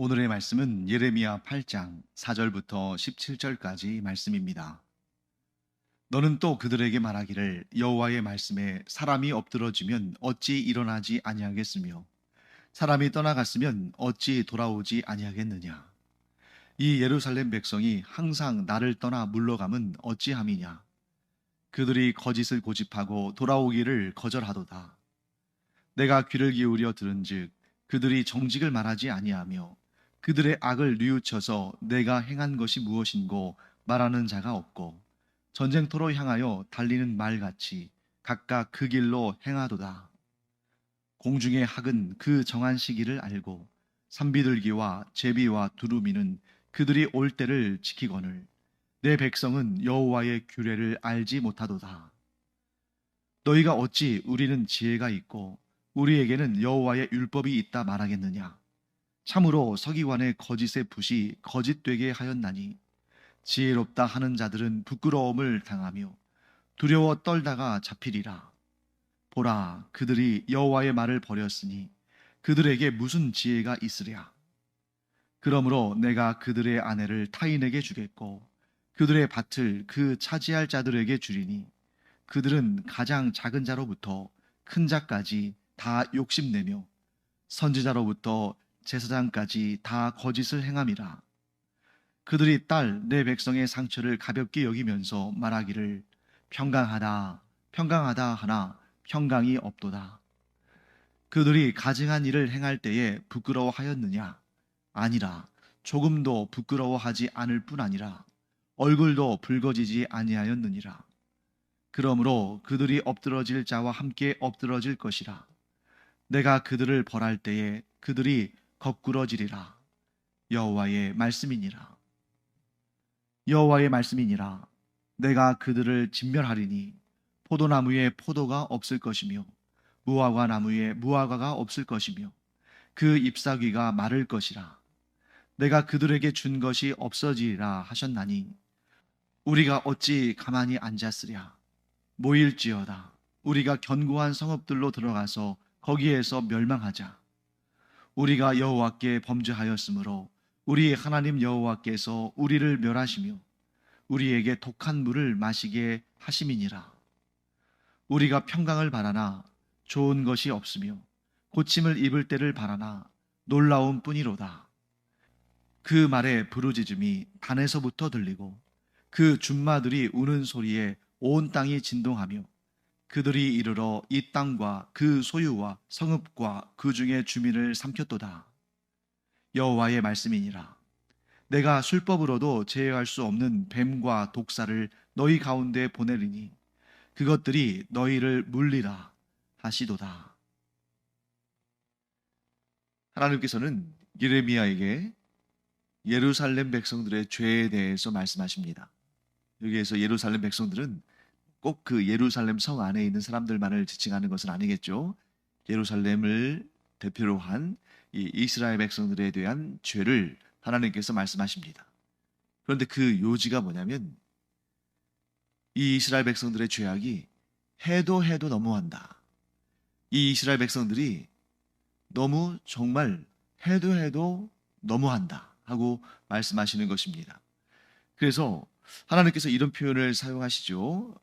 오늘의 말씀은 예레미야 8장 4절부터 17절까지 말씀입니다. 너는 또 그들에게 말하기를 여호와의 말씀에 사람이 엎드러지면 어찌 일어나지 아니하겠으며 사람이 떠나갔으면 어찌 돌아오지 아니하겠느냐? 이 예루살렘 백성이 항상 나를 떠나 물러감은 어찌함이냐? 그들이 거짓을 고집하고 돌아오기를 거절하도다. 내가 귀를 기울여 들은즉 그들이 정직을 말하지 아니하며 그들의 악을 뉘우쳐서 내가 행한 것이 무엇인고 말하는 자가 없고 전쟁터로 향하여 달리는 말같이 각각 그 길로 행하도다. 공중의 학은 그 정한 시기를 알고 산비둘기와 제비와 두루미는 그들이 올 때를 지키거늘 내 백성은 여호와의 규례를 알지 못하도다. 너희가 어찌 우리는 지혜가 있고 우리에게는 여호와의 율법이 있다 말하겠느냐? 참으로 서기관의 거짓의 붓이 거짓되게 하였나니 지혜롭다 하는 자들은 부끄러움을 당하며 두려워 떨다가 잡히리라. 보라, 그들이 여호와의 말을 버렸으니 그들에게 무슨 지혜가 있으랴. 그러므로 내가 그들의 아내를 타인에게 주겠고 그들의 밭을 그 차지할 자들에게 주리니 그들은 가장 작은 자로부터 큰 자까지 다 욕심내며 선지자로부터 제사장까지 다 거짓을 행함이라. 그들이 딸 내 백성의 상처를 가볍게 여기면서 말하기를 평강하다, 평강하다 하나 평강이 없도다. 그들이 가증한 일을 행할 때에 부끄러워하였느냐? 아니라 조금도 부끄러워하지 않을 뿐 아니라 얼굴도 붉어지지 아니하였느니라. 그러므로 그들이 엎드러질 자와 함께 엎드러질 것이라. 내가 그들을 벌할 때에 그들이 거꾸러지리라. 여호와의 말씀이니라. 여호와의 말씀이니라. 내가 그들을 진멸하리니 포도나무에 포도가 없을 것이며 무화과 나무에 무화과가 없을 것이며 그 잎사귀가 마를 것이라. 내가 그들에게 준 것이 없어지리라 하셨나니 우리가 어찌 가만히 앉았으랴. 모일지어다. 우리가 견고한 성읍들로 들어가서 거기에서 멸망하자. 우리가 여호와께 범죄하였으므로 우리 하나님 여호와께서 우리를 멸하시며 우리에게 독한 물을 마시게 하심이니라. 우리가 평강을 바라나 좋은 것이 없으며 고침을 입을 때를 바라나 놀라운 뿐이로다. 그 말에 부르짖음이 단에서부터 들리고 그 준마들이 우는 소리에 온 땅이 진동하며 그들이 이르러 이 땅과 그 소유와 성읍과 그 중의 주민을 삼켰도다. 여호와의 말씀이니라. 내가 술법으로도 제어할 수 없는 뱀과 독사를 너희 가운데 보내리니 그것들이 너희를 물리라 하시도다. 하나님께서는 예레미야에게 예루살렘 백성들의 죄에 대해서 말씀하십니다. 여기에서 예루살렘 백성들은 꼭 그 예루살렘 성 안에 있는 사람들만을 지칭하는 것은 아니겠죠. 예루살렘을 대표로 한 이 이스라엘 백성들에 대한 죄를 하나님께서 말씀하십니다. 그런데 그 요지가 뭐냐면 이 이스라엘 백성들의 죄악이 해도 해도 너무한다. 이 이스라엘 백성들이 너무 정말 해도 해도 너무한다 하고 말씀하시는 것입니다. 그래서 하나님께서 이런 표현을 사용하시죠.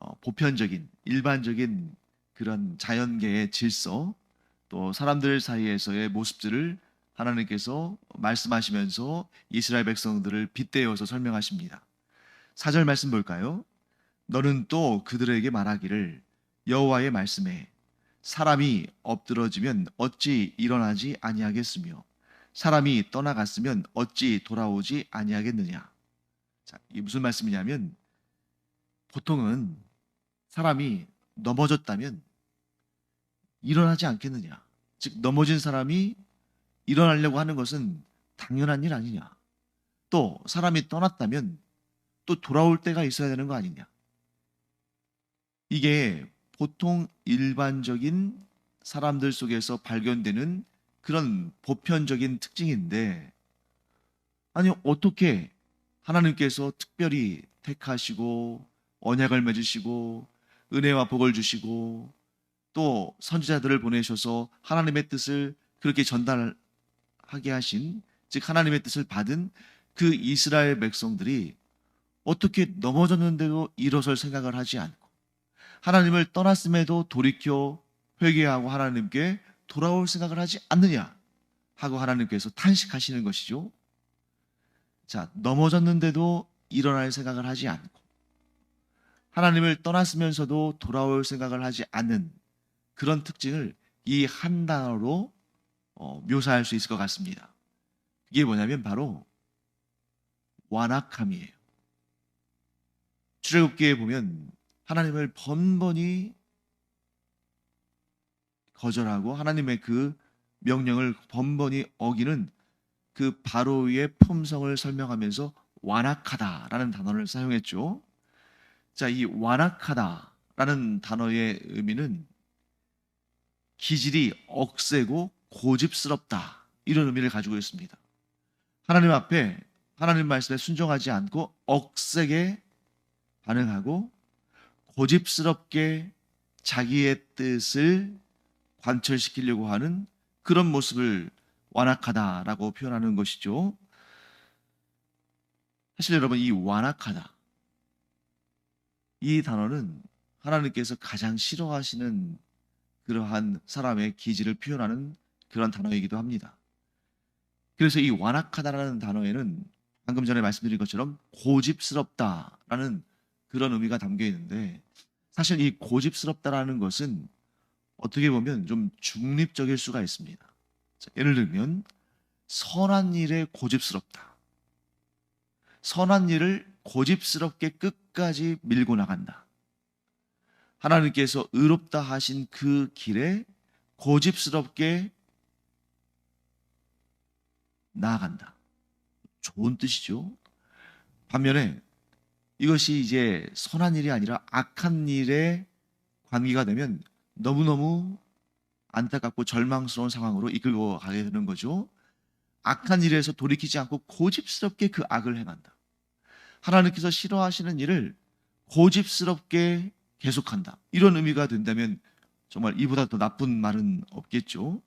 어, 보편적인 일반적인 그런 자연계의 질서 또 사람들 사이에서의 모습들을 하나님께서 말씀하시면서 이스라엘 백성들을 빗대어서 설명하십니다. 4절 말씀 볼까요? 너는 또 그들에게 말하기를 여호와의 말씀에 사람이 엎드러지면 어찌 일어나지 아니하겠으며 사람이 떠나갔으면 어찌 돌아오지 아니하겠느냐. 자, 이게 무슨 말씀이냐면 보통은 사람이 넘어졌다면 일어나지 않겠느냐. 즉 넘어진 사람이 일어나려고 하는 것은 당연한 일 아니냐. 또 사람이 떠났다면 또 돌아올 때가 있어야 되는 거 아니냐. 이게 보통 일반적인 사람들 속에서 발견되는 그런 보편적인 특징인데, 아니, 어떻게 하나님께서 특별히 택하시고, 언약을 맺으시고, 은혜와 복을 주시고, 또 선지자들을 보내셔서 하나님의 뜻을 그렇게 전달하게 하신 즉 하나님의 뜻을 받은 그 이스라엘 백성들이 어떻게 넘어졌는데도 일어설 생각을 하지 않고 하나님을 떠났음에도 돌이켜 회개하고 하나님께 돌아올 생각을 하지 않느냐 하고 하나님께서 탄식하시는 것이죠. 자, 넘어졌는데도 일어날 생각을 하지 않고 하나님을 떠났으면서도 돌아올 생각을 하지 않는 그런 특징을 이 한 단어로 어, 묘사할 수 있을 것 같습니다. 이게 뭐냐면 바로 완악함이에요. 출애굽기에 보면 하나님을 번번이 거절하고 하나님의 그 명령을 번번이 어기는 그 바로의 품성을 설명하면서 완악하다라는 단어를 사용했죠. 자, 이 완악하다라는 단어의 의미는 기질이 억세고 고집스럽다 이런 의미를 가지고 있습니다. 하나님 앞에 하나님 말씀에 순종하지 않고 억세게 반응하고 고집스럽게 자기의 뜻을 관철시키려고 하는 그런 모습을 완악하다라고 표현하는 것이죠. 사실 여러분 이 완악하다 이 단어는 하나님께서 가장 싫어하시는 그러한 사람의 기질을 표현하는 그런 단어이기도 합니다. 그래서 이 완악하다라는 단어에는 방금 전에 말씀드린 것처럼 고집스럽다라는 그런 의미가 담겨 있는데 사실 이 고집스럽다라는 것은 어떻게 보면 좀 중립적일 수가 있습니다. 자, 예를 들면 선한 일에 고집스럽다. 선한 일을 고집스럽게 끝까지 밀고 나간다. 하나님께서 의롭다 하신 그 길에 고집스럽게 나아간다. 좋은 뜻이죠. 반면에 이것이 이제 선한 일이 아니라 악한 일에 관계가 되면 너무너무 안타깝고 절망스러운 상황으로 이끌고 가게 되는 거죠. 악한 일에서 돌이키지 않고 고집스럽게 그 악을 행한다. 하나님께서 싫어하시는 일을 고집스럽게 계속한다. 이런 의미가 된다면 정말 이보다 더 나쁜 말은 없겠죠.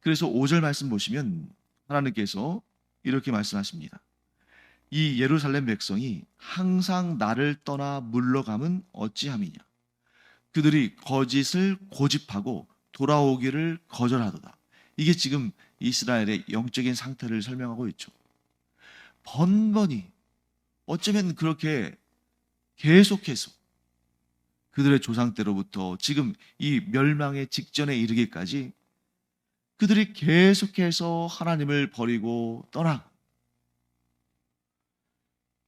그래서 5절 말씀 보시면 하나님께서 이렇게 말씀하십니다. 이 예루살렘 백성이 항상 나를 떠나 물러감은 어찌함이냐. 그들이 거짓을 고집하고 돌아오기를 거절하도다. 이게 지금 이스라엘의 영적인 상태를 설명하고 있죠. 번번이 어쩌면 그렇게 계속해서 그들의 조상 때로부터 지금 이 멸망의 직전에 이르기까지 그들이 계속해서 하나님을 버리고 떠나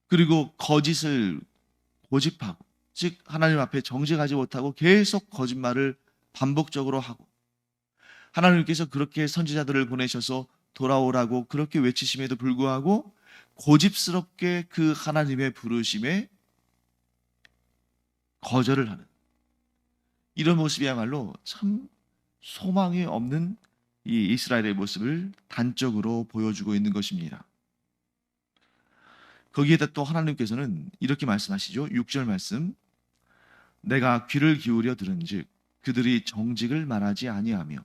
그리고 거짓을 고집하고 즉 하나님 앞에 정직하지 못하고 계속 거짓말을 반복적으로 하고 하나님께서 그렇게 선지자들을 보내셔서 돌아오라고 그렇게 외치심에도 불구하고 고집스럽게 그 하나님의 부르심에 거절을 하는 이런 모습이야말로 참 소망이 없는 이 이스라엘의 모습을 단적으로 보여주고 있는 것입니다. 거기에다 또 하나님께서는 이렇게 말씀하시죠. 6절 말씀. 내가 귀를 기울여 들은즉 그들이 정직을 말하지 아니하며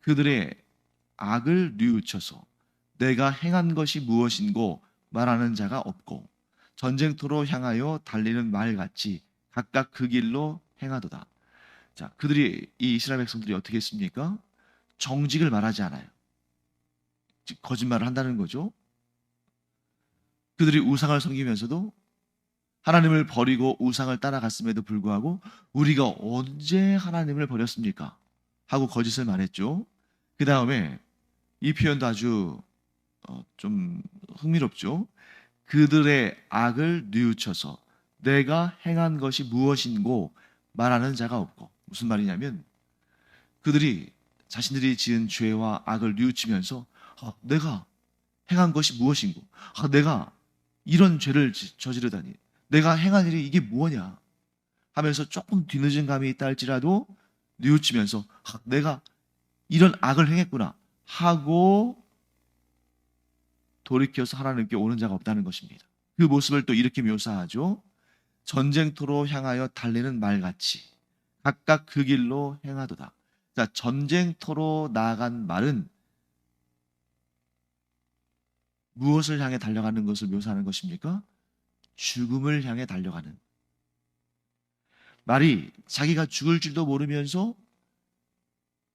그들의 악을 뉘우쳐서 내가 행한 것이 무엇인고 말하는 자가 없고 전쟁터로 향하여 달리는 말 같이 각각 그 길로 행하도다. 자, 그들이 이 이스라엘 백성들이 어떻게 했습니까? 정직을 말하지 않아요. 즉 거짓말을 한다는 거죠. 그들이 우상을 섬기면서도 하나님을 버리고 우상을 따라갔음에도 불구하고 우리가 언제 하나님을 버렸습니까? 하고 거짓을 말했죠. 그 다음에 이 표현도 아주 어, 좀 흥미롭죠. 그들의 악을 뉘우쳐서 내가 행한 것이 무엇인고 말하는 자가 없고 무슨 말이냐면 그들이 자신들이 지은 죄와 악을 뉘우치면서 아, 내가 행한 것이 무엇인고 아, 내가 이런 죄를 저지르다니 내가 행한 일이 이게 무엇냐 하면서 조금 뒤늦은 감이 있다 할지라도 뉘우치면서 아, 내가 이런 악을 행했구나 하고 돌이켜서 하나님께 오는 자가 없다는 것입니다. 그 모습을 또 이렇게 묘사하죠. 전쟁터로 향하여 달리는 말같이 각각 그 길로 행하도다. 자, 전쟁터로 나아간 말은 무엇을 향해 달려가는 것을 묘사하는 것입니까? 죽음을 향해 달려가는. 말이 자기가 죽을 줄도 모르면서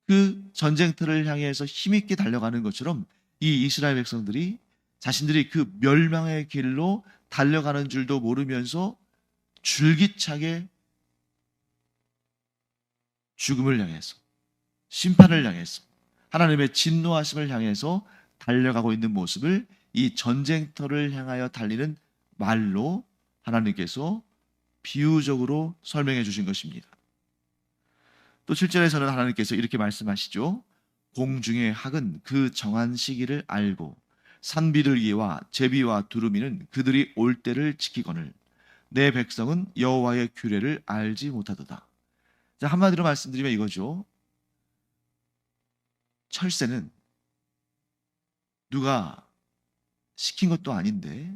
그 전쟁터를 향해서 힘있게 달려가는 것처럼 이 이스라엘 백성들이 자신들이 그 멸망의 길로 달려가는 줄도 모르면서 줄기차게 죽음을 향해서 심판을 향해서 하나님의 진노하심을 향해서 달려가고 있는 모습을 이 전쟁터를 향하여 달리는 말로 하나님께서 비유적으로 설명해 주신 것입니다. 또 7절에서는 하나님께서 이렇게 말씀하시죠. 공중의 학은 그 정한 시기를 알고 산비둘기와 제비와 두루미는 그들이 올 때를 지키거늘 내 백성은 여호와의 규례를 알지 못하도다. 자, 한마디로 말씀드리면 이거죠. 철새는 누가 시킨 것도 아닌데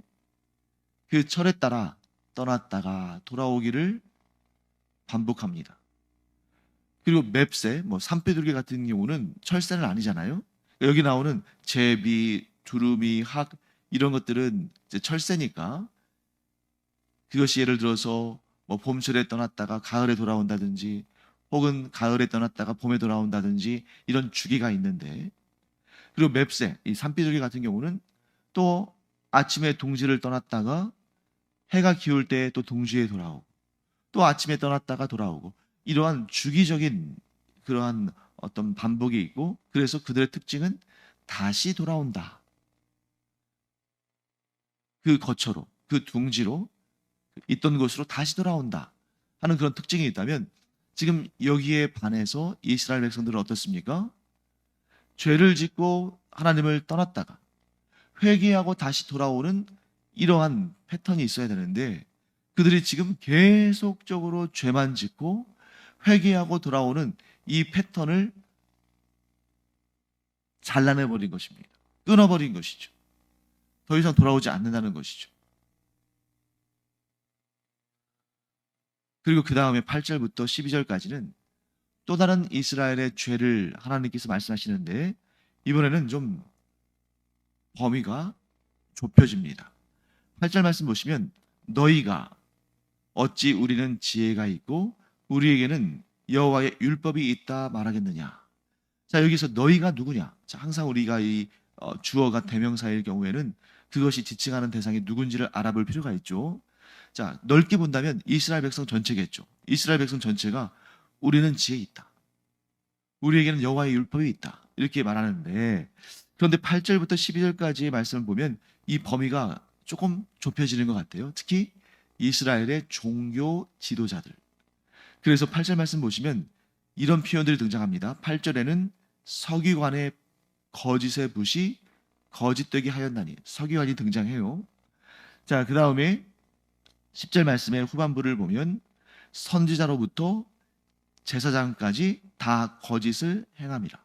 그 철에 따라 떠났다가 돌아오기를 반복합니다. 그리고 맵새, 뭐 산비둘기 같은 경우는 철새는 아니잖아요. 여기 나오는 제비, 두루미, 학 이런 것들은 철새니까 그것이 예를 들어서 뭐 봄철에 떠났다가 가을에 돌아온다든지 혹은 가을에 떠났다가 봄에 돌아온다든지 이런 주기가 있는데 그리고 맵새, 이 산비둘기 같은 경우는 또 아침에 동지를 떠났다가 해가 기울 때 또 동지에 돌아오고 또 아침에 떠났다가 돌아오고 이러한 주기적인 그러한 어떤 반복이 있고 그래서 그들의 특징은 다시 돌아온다. 그 거처로 그 둥지로 있던 곳으로 다시 돌아온다 하는 그런 특징이 있다면 지금 여기에 반해서 이스라엘 백성들은 어떻습니까? 죄를 짓고 하나님을 떠났다가 회개하고 다시 돌아오는 이러한 패턴이 있어야 되는데 그들이 지금 계속적으로 죄만 짓고 회개하고 돌아오는 이 패턴을 잘라내버린 것입니다. 끊어버린 것이죠. 더 이상 돌아오지 않는다는 것이죠. 그리고 그 다음에 8절부터 12절까지는 또 다른 이스라엘의 죄를 하나님께서 말씀하시는데 이번에는 좀 범위가 좁혀집니다. 8절 말씀 보시면 너희가 어찌 우리는 지혜가 있고 우리에게는 여호와의 율법이 있다 말하겠느냐. 자 여기서 너희가 누구냐? 자 항상 우리가 이 어, 주어가 대명사일 경우에는 그것이 지칭하는 대상이 누군지를 알아볼 필요가 있죠. 자 넓게 본다면 이스라엘 백성 전체겠죠. 이스라엘 백성 전체가 우리는 지혜 있다. 우리에게는 여호와의 율법이 있다. 이렇게 말하는데 그런데 8절부터 12절까지의 말씀을 보면 이 범위가 조금 좁혀지는 것 같아요. 특히 이스라엘의 종교 지도자들. 그래서 8절 말씀 보시면 이런 표현들이 등장합니다. 8절에는 서기관의 거짓의 붓이 거짓되게 하였나니 서기관이 등장해요. 자, 그 다음에 10절 말씀의 후반부를 보면 선지자로부터 제사장까지 다 거짓을 행함이라.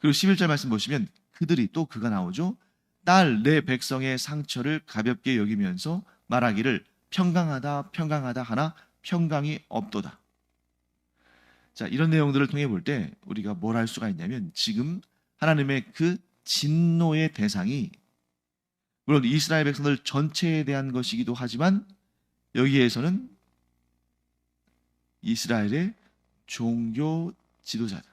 그리고 11절 말씀 보시면 그들이 또 그가 나오죠. 딸 내 백성의 상처를 가볍게 여기면서 말하기를 평강하다 평강하다 하나 평강이 없도다. 자, 이런 내용들을 통해 볼 때 우리가 뭘 할 수가 있냐면 지금 하나님의 그 진노의 대상이 물론 이스라엘 백성들 전체에 대한 것이기도 하지만 여기에서는 이스라엘의 종교 지도자들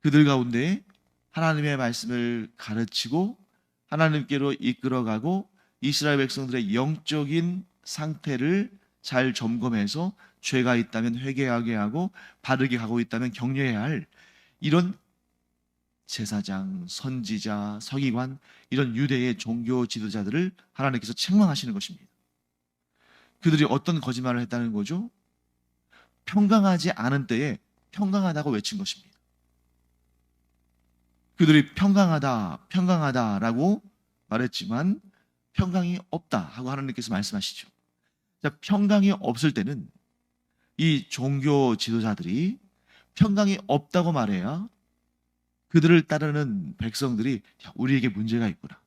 그들 가운데 하나님의 말씀을 가르치고 하나님께로 이끌어가고 이스라엘 백성들의 영적인 상태를 잘 점검해서 죄가 있다면 회개하게 하고 바르게 가고 있다면 격려해야 할 이런 제사장, 선지자, 서기관 이런 유대의 종교 지도자들을 하나님께서 책망하시는 것입니다. 그들이 어떤 거짓말을 했다는 거죠? 평강하지 않은 때에 평강하다고 외친 것입니다. 그들이 평강하다, 평강하다라고 말했지만 평강이 없다 하고 하나님께서 말씀하시죠. 자, 평강이 없을 때는 이 종교 지도자들이 평강이 없다고 말해야 그들을 따르는 백성들이 야, 우리에게 문제가 있구나.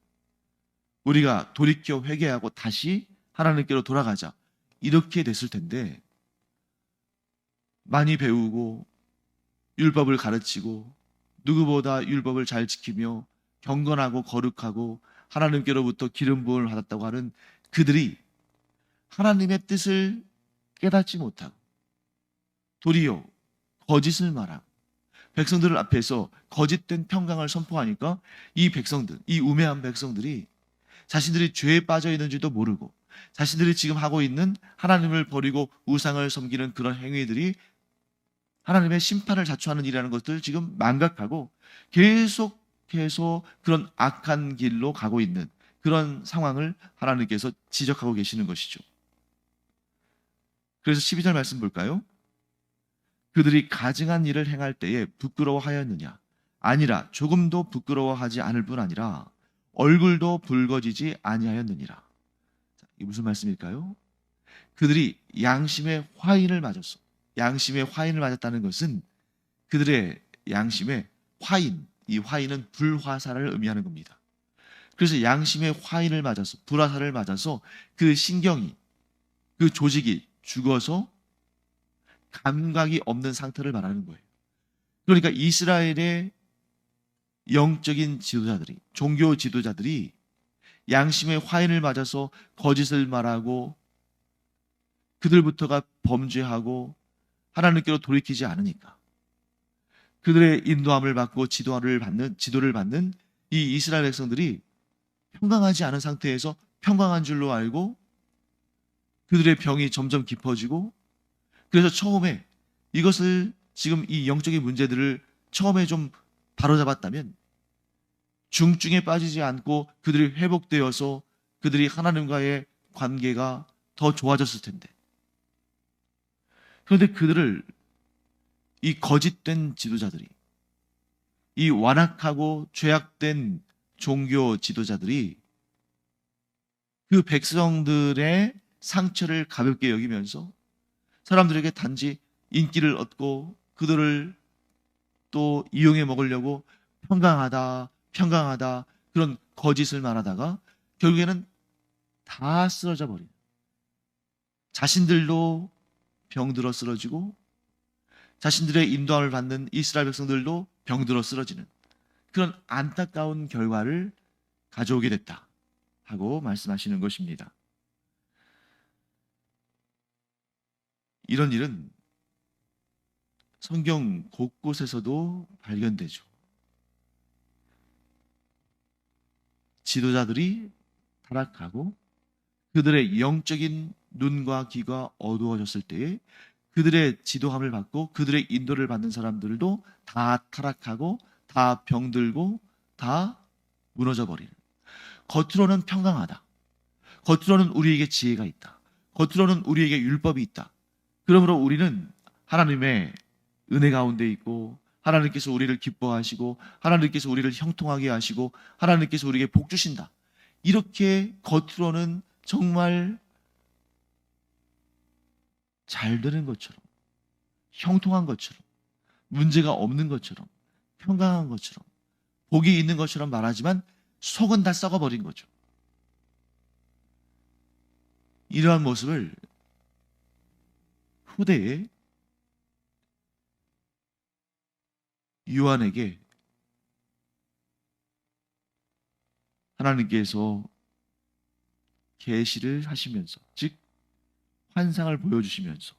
우리가 돌이켜 회개하고 다시 하나님께로 돌아가자. 이렇게 됐을 텐데 많이 배우고 율법을 가르치고 누구보다 율법을 잘 지키며 경건하고 거룩하고 하나님께로부터 기름 부음을 받았다고 하는 그들이 하나님의 뜻을 깨닫지 못하고 도리어 거짓을 말하고 백성들 앞에서 거짓된 평강을 선포하니까 이 백성들, 이 우매한 백성들이 자신들이 죄에 빠져 있는지도 모르고 자신들이 지금 하고 있는 하나님을 버리고 우상을 섬기는 그런 행위들이 하나님의 심판을 자초하는 일이라는 것들 지금 망각하고 계속해서 그런 악한 길로 가고 있는 그런 상황을 하나님께서 지적하고 계시는 것이죠. 그래서 12절 말씀 볼까요? 그들이 가증한 일을 행할 때에 부끄러워하였느냐? 아니라 조금도 부끄러워하지 않을 뿐 아니라 얼굴도 붉어지지 아니하였느니라. 자, 이게 무슨 말씀일까요? 그들이 양심의 화인을 맞았어. 양심의 화인을 맞았다는 것은 그들의 양심의 화인, 이 화인은 불화살을 의미하는 겁니다. 그래서 양심의 화인을 맞아서 불화살을 맞아서 그 신경이 그 조직이 죽어서 감각이 없는 상태를 말하는 거예요. 그러니까 이스라엘의 영적인 지도자들이 종교 지도자들이 양심의 화인을 맞아서 거짓을 말하고 그들부터가 범죄하고 하나님께로 돌이키지 않으니까 그들의 인도함을 받고 지도를 받는 지도를 받는 이 이스라엘 백성들이 평강하지 않은 상태에서 평강한 줄로 알고 그들의 병이 점점 깊어지고 그래서 처음에 이것을 지금 이 영적인 문제들을 처음에 좀 바로잡았다면 중증에 빠지지 않고 그들이 회복되어서 그들이 하나님과의 관계가 더 좋아졌을 텐데. 그런데 그들을 이 거짓된 지도자들이 이 완악하고 죄악된 종교 지도자들이 그 백성들의 상처를 가볍게 여기면서 사람들에게 단지 인기를 얻고 그들을 또 이용해 먹으려고 평강하다, 평강하다 그런 거짓을 말하다가 결국에는 다 쓰러져 버린 자신들도 병들어 쓰러지고 자신들의 인도함을 받는 이스라엘 백성들도 병들어 쓰러지는 그런 안타까운 결과를 가져오게 됐다 하고 말씀하시는 것입니다. 이런 일은 성경 곳곳에서도 발견되죠. 지도자들이 타락하고 그들의 영적인 눈과 귀가 어두워졌을 때에 그들의 지도함을 받고 그들의 인도를 받는 사람들도 다 타락하고 다 병들고 다 무너져 버리는. 겉으로는 평강하다. 겉으로는 우리에게 지혜가 있다. 겉으로는 우리에게 율법이 있다. 그러므로 우리는 하나님의 은혜 가운데 있고 하나님께서 우리를 기뻐하시고 하나님께서 우리를 형통하게 하시고 하나님께서 우리에게 복 주신다. 이렇게 겉으로는 정말 잘 되는 것처럼 형통한 것처럼 문제가 없는 것처럼 평강한 것처럼 복이 있는 것처럼 말하지만 속은 다 썩어버린 거죠. 이러한 모습을 후대에 요한에게 하나님께서 계시를 하시면서 즉 환상을 보여주시면서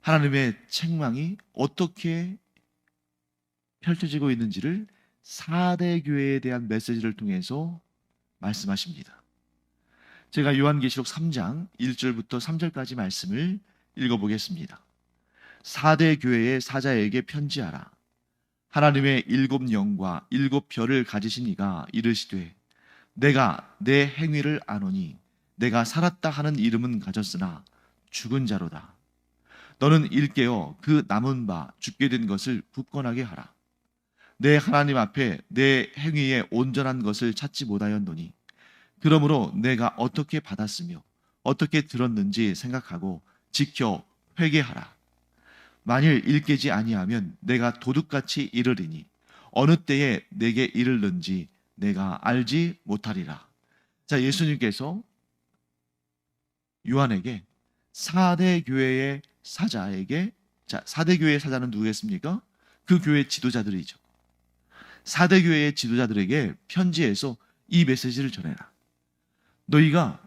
하나님의 책망이 어떻게 펼쳐지고 있는지를 4대 교회에 대한 메시지를 통해서 말씀하십니다. 제가 요한계시록 3장 1절부터 3절까지 말씀을 읽어보겠습니다. 4대 교회의 사자에게 편지하라. 하나님의 일곱 영과 일곱 별을 가지신 이가 이르시되 내가 내 행위를 아노니 내가 살았다 하는 이름은 가졌으나 죽은 자로다. 너는 일깨어 그 남은 바 죽게 된 것을 굳건하게 하라. 내 하나님 앞에 내 행위에 온전한 것을 찾지 못하였노니 그러므로 내가 어떻게 받았으며 어떻게 들었는지 생각하고 지켜 회개하라. 만일 일깨지 아니하면 내가 도둑같이 이르리니 어느 때에 내게 이르는지 내가 알지 못하리라. 자, 예수님께서 요한에게 4대 교회의 사자에게 자, 4대 교회의 사자는 누구겠습니까? 그 교회 지도자들이죠. 사대 교회의 지도자들에게 편지에서 이 메시지를 전해라. 너희가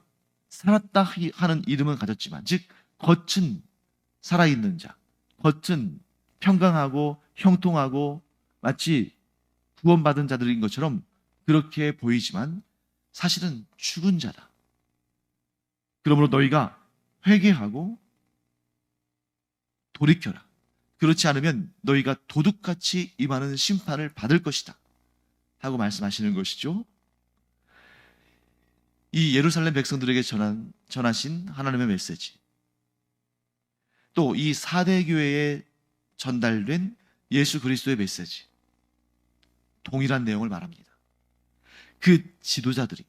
살았다 하는 이름은 가졌지만 즉 겉은 살아있는 자, 겉은 평강하고 형통하고 마치 구원받은 자들인 것처럼 그렇게 보이지만 사실은 죽은 자다. 그러므로 너희가 회개하고 돌이켜라. 그렇지 않으면 너희가 도둑같이 임하는 심판을 받을 것이다. 하고 말씀하시는 것이죠. 이 예루살렘 백성들에게 전한, 전하신 하나님의 메시지. 또 이 사대 교회에 전달된 예수 그리스도의 메시지. 동일한 내용을 말합니다. 그 지도자들이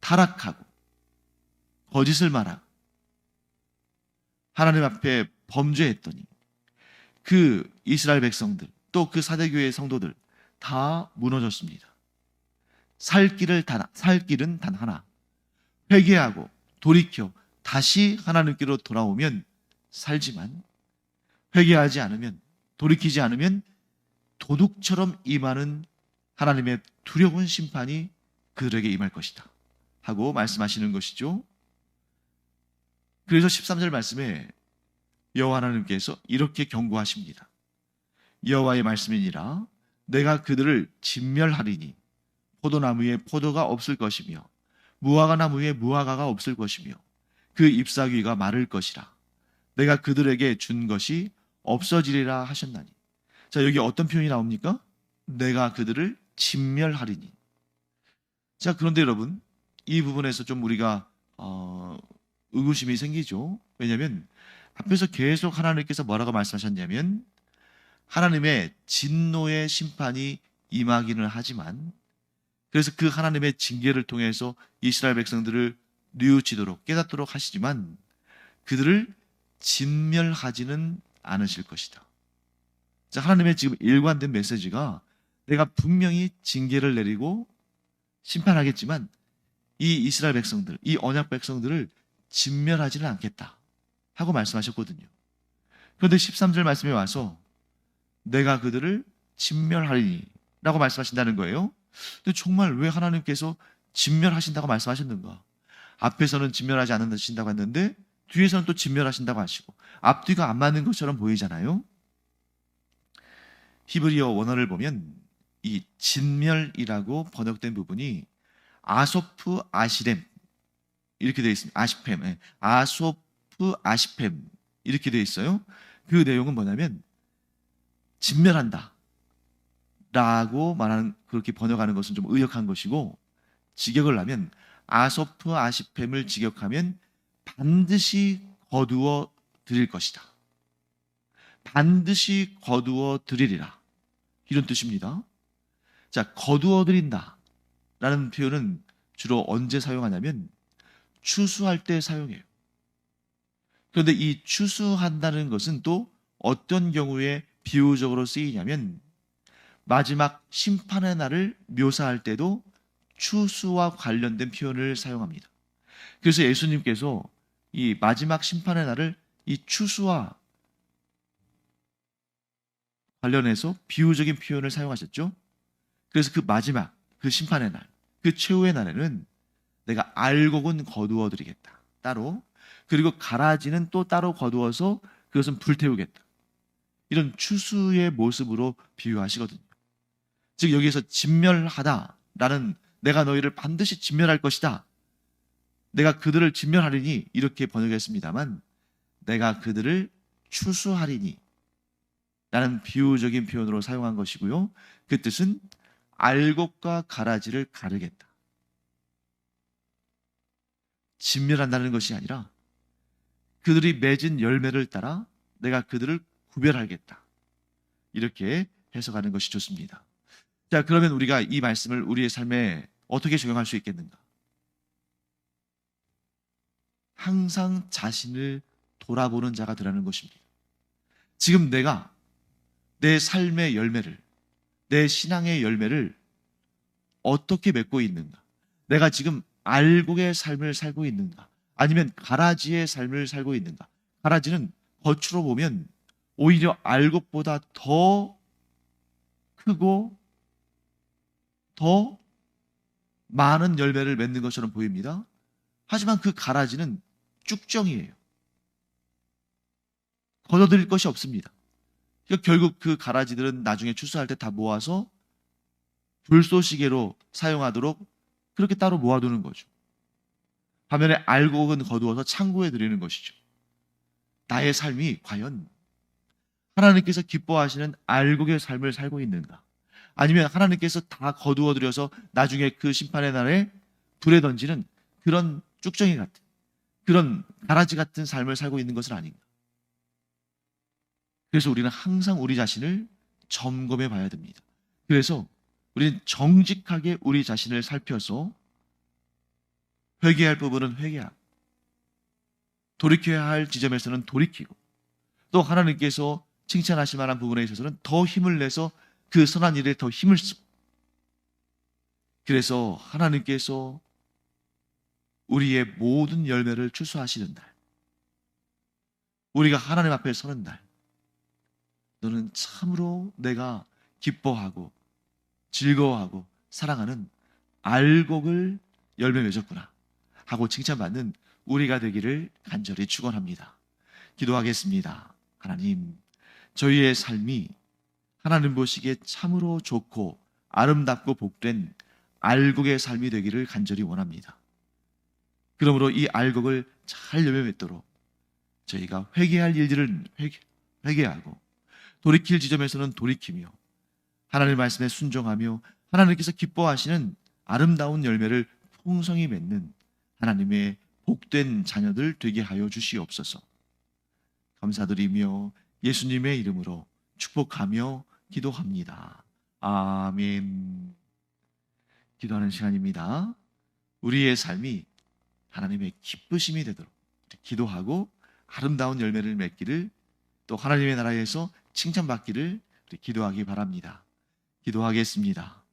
타락하고 거짓을 말하고 하나님 앞에 범죄했더니 그 이스라엘 백성들 또 그 사대교회의 성도들 다 무너졌습니다. 살 길을 단, 살 길은 단 하나. 회개하고 돌이켜 다시 하나님께로 돌아오면 살지만 회개하지 않으면 돌이키지 않으면 도둑처럼 임하는 하나님의 두려운 심판이 그들에게 임할 것이다. 하고 말씀하시는 것이죠. 그래서 13절 말씀에 여호와 하나님께서 이렇게 경고하십니다. 여호와의 말씀이니라 내가 그들을 진멸하리니 포도나무에 포도가 없을 것이며 무화과 나무에 무화과가 없을 것이며 그 잎사귀가 마를 것이라. 내가 그들에게 준 것이 없어지리라 하셨나니. 자 여기 어떤 표현이 나옵니까? 내가 그들을 진멸하리니. 자 그런데 여러분 이 부분에서 좀 우리가 어, 의구심이 생기죠. 왜냐하면 앞에서 계속 하나님께서 뭐라고 말씀하셨냐면 하나님의 진노의 심판이 임하기는 하지만 그래서 그 하나님의 징계를 통해서 이스라엘 백성들을 뉘우치도록 깨닫도록 하시지만 그들을 진멸하지는 않으실 것이다. 자, 하나님의 지금 일관된 메시지가 내가 분명히 징계를 내리고 심판하겠지만 이 이스라엘 백성들, 이 언약 백성들을 진멸하지는 않겠다 하고 말씀하셨거든요. 그런데 13절 말씀에 와서 내가 그들을 진멸하리니 라고 말씀하신다는 거예요. 근데 정말 왜 하나님께서 진멸하신다고 말씀하셨는가? 앞에서는 진멸하지 않는다고 했는데 뒤에서는 또 진멸하신다고 하시고 앞뒤가 안 맞는 것처럼 보이잖아요. 히브리어 원어를 보면 이 진멸이라고 번역된 부분이 아소프 아시렘 이렇게 되어 있습니다. 아시팸, 예. 아소프 아시팸 이렇게 되어 있어요. 그 내용은 뭐냐면 진멸한다. 라고 말하는 그렇게 번역하는 것은 좀 의역한 것이고 직역을 하면 아소프 아시팸을 직역하면 반드시 거두어 드릴 것이다. 반드시 거두어 드리리라. 이런 뜻입니다. 자, 거두어 드린다. 라는 표현은 주로 언제 사용하냐면 추수할 때 사용해요. 그런데 이 추수한다는 것은 또 어떤 경우에 비유적으로 쓰이냐면 마지막 심판의 날을 묘사할 때도 추수와 관련된 표현을 사용합니다. 그래서 예수님께서 이 마지막 심판의 날을 이 추수와 관련해서 비유적인 표현을 사용하셨죠. 그래서 그 마지막 그 심판의 날, 그 최후의 날에는 내가 알곡은 거두어 드리겠다. 따로. 그리고 가라지는 또 따로 거두어서 그것은 불태우겠다. 이런 추수의 모습으로 비유하시거든요. 즉 여기에서 진멸하다라는 내가 너희를 반드시 진멸할 것이다. 내가 그들을 진멸하리니 이렇게 번역했습니다만 내가 그들을 추수하리니 라는 비유적인 표현으로 사용한 것이고요. 그 뜻은 알곡과 가라지를 가르겠다. 진멸한다는 것이 아니라 그들이 맺은 열매를 따라 내가 그들을 구별하겠다. 이렇게 해석하는 것이 좋습니다. 자, 그러면 우리가 이 말씀을 우리의 삶에 어떻게 적용할 수 있겠는가? 항상 자신을 돌아보는 자가 되라는 것입니다. 지금 내가 내 삶의 열매를, 내 신앙의 열매를 어떻게 맺고 있는가? 내가 지금 알곡의 삶을 살고 있는가? 아니면 가라지의 삶을 살고 있는가? 가라지는 겉으로 보면 오히려 알곡보다 더 크고 더 많은 열매를 맺는 것처럼 보입니다. 하지만 그 가라지는 쭉정이에요. 걷어들일 것이 없습니다. 그러니까 결국 그 가라지들은 나중에 추수할 때 다 모아서 불쏘시개로 사용하도록 그렇게 따로 모아두는 거죠. 반면에 알곡은 거두어서 창고에 드리는 것이죠. 나의 삶이 과연 하나님께서 기뻐하시는 알곡의 삶을 살고 있는가? 아니면 하나님께서 다 거두어 들여서 나중에 그 심판의 날에 불에 던지는 그런 쭉정이 같은 그런 가라지 같은 삶을 살고 있는 것은 아닌가? 그래서 우리는 항상 우리 자신을 점검해 봐야 됩니다. 그래서 우리는 정직하게 우리 자신을 살펴서 회개할 부분은 회개하고 돌이켜야 할 지점에서는 돌이키고 또 하나님께서 칭찬하실 만한 부분에 있어서는 더 힘을 내서 그 선한 일에 더 힘을 쓰고 그래서 하나님께서 우리의 모든 열매를 추수하시는 날 우리가 하나님 앞에 서는 날 너는 참으로 내가 기뻐하고 즐거워하고 사랑하는 알곡을 열매 맺었구나 하고 칭찬받는 우리가 되기를 간절히 축원합니다. 기도하겠습니다. 하나님, 저희의 삶이 하나님 보시기에 참으로 좋고 아름답고 복된 알곡의 삶이 되기를 간절히 원합니다. 그러므로 이 알곡을 잘 열매 맺도록 저희가 회개할 일들을 회개, 회개 하고 돌이킬 지점에서는 돌이키며 하나님 말씀에 순종하며 하나님께서 기뻐하시는 아름다운 열매를 풍성히 맺는 하나님의 복된 자녀들 되게 하여 주시옵소서. 감사드리며 예수님의 이름으로 축복하며 기도합니다. 아멘. 기도하는 시간입니다. 우리의 삶이 하나님의 기쁘심이 되도록 기도하고 아름다운 열매를 맺기를 또 하나님의 나라에서 칭찬받기를 기도하기 바랍니다. 기도하겠습니다.